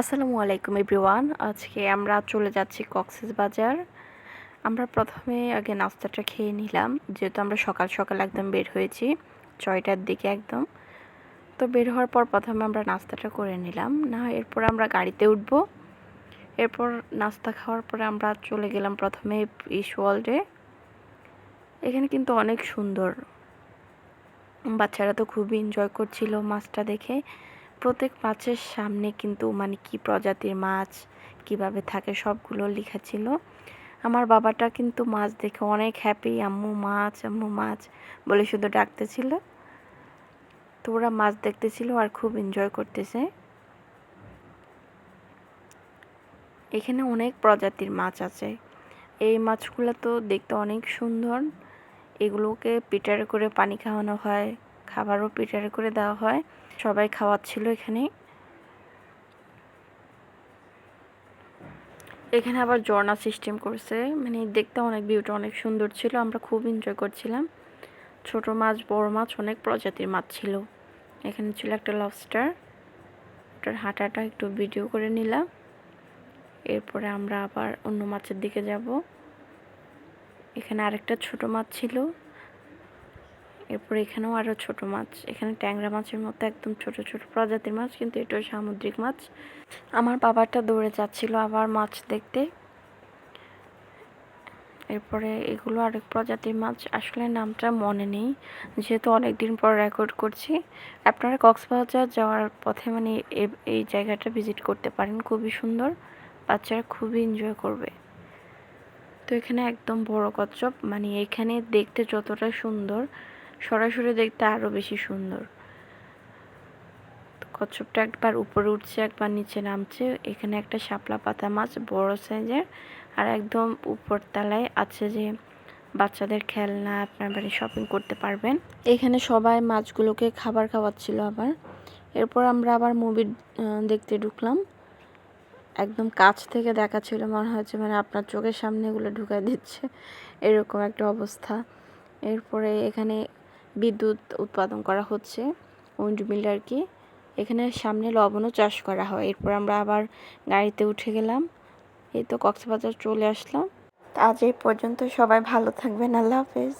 আসসালামু আলাইকুম এভরিওয়ান। আজকে আমরা চলে যাচ্ছি কক্সেস বাজার। আমরা প্রথমে আগে নাস্তাটা খেয়ে নিলাম, যেহেতু আমরা সকাল সকাল একদম বের হয়েছি, ছয়টার দিকে একদম। তো বের হওয়ার পর প্রথমে আমরা নাস্তাটা করে নিলাম, না এরপর আমরা গাড়িতে উঠব। এরপর নাস্তা খাওয়ার পরে আমরা চলে গেলাম প্রথমে ইস ওয়ার্ল্ডে এখানে কিন্তু অনেক সুন্দর। বাচ্চারা তো খুবই এনজয় করছিল মাছটা দেখে। প্রত্যেক মাছের সামনে কিন্তু মানে কি প্রজাতির মাছ কীভাবে থাকে সবগুলো লেখা ছিল। আমার বাবাটা কিন্তু মাছ দেখে অনেক হ্যাপি আম্মু, মাছ আম্মু, মাছ বলে শুধু ডাকতেছিল। তো ওরা মাছ দেখতেছিল আর খুব এনজয় করতেছে। এখানে অনেক প্রজাতির মাছ আছে। এই মাছগুলো তো দেখতে অনেক সুন্দর। এগুলোকে পিটার করে পানি খাওয়ানো হয়। খাবারও পিটারে করে দেওয়া হয়। সবাই খাওয়াচ্ছিল এখানে এখানে আবার ঝর্ণা সিস্টেম করছে। মানে দেখতে অনেক ভিউটা অনেক সুন্দর ছিল, আমরা খুব এনজয় করছিলাম। ছোট মাছ, বড় মাছ, অনেক প্রজাতির মাছ ছিল। এখানে ছিল একটা লবস্টার ওটার হাঁটাটা একটু ভিডিও করে নিলাম। এরপরে আমরা আবার অন্য মাছের দিকে যাব। এখানে আরেকটা ছোট মাছ ছিল। এরপর এখানেও আরও ছোট মাছ। এখানে ট্যাংরা মাছের মতো একদম ছোট ছোট প্রজাতির মাছ, কিন্তু এটাও সামুদ্রিক মাছ। আমার বাবাটা দৌড়ে যাচ্ছিল আবার মাছ দেখতে। এরপরে এগুলো আরেক প্রজাতির মাছ। আসলে নামটা মনে নেই, যেহেতু অনেক দিন পর রেকর্ড করছি। আপনারা কক্সবাজার যাওয়ার পথে মানে এই জায়গাটা ভিজিট করতে পারেন, খুবই সুন্দর। বাচ্চারা খুবই এনজয় করবে। তো এখানে একদম বড় কচ্ছপ মানে এখানে দেখতে যতটা সুন্দর সরাসরি দেখতে আরও বেশি সুন্দর। কচ্ছপটা একবার উপরে উঠছে, একবার নিচে নামছে। এখানে একটা শাপলা পাতা মাছ, বড় সাইজের। আর একদম উপর তলায় আছে যে বাচ্চাদের খেলনা, আপনার বাড়ি শপিং করতে পারবেন। এখানে সবাই মাছগুলোকে খাবার খাওয়াচ্ছিল আবার। এরপর আমরা আবার মুভি দেখতে ঢুকলাম। একদম কাছ থেকে দেখা ছিল, মনে হচ্ছে মানে আপনার চোখের সামনে এগুলো ঢুকাই দিচ্ছে। এরকম একটা অবস্থা। এরপরে এখানে বিদ্যুৎ উৎপাদন করা হচ্ছে, উইন্ড মিল আর কি। এখানে সামনে লবণও চাষ করা হয়। এরপর আমরা আবার গাড়িতে উঠে গেলাম। এই তো কক্সবাজার চলে আসলাম। আজ এই পর্যন্ত সবাই ভালো থাকবেন। আল্লাহ হাফেজ।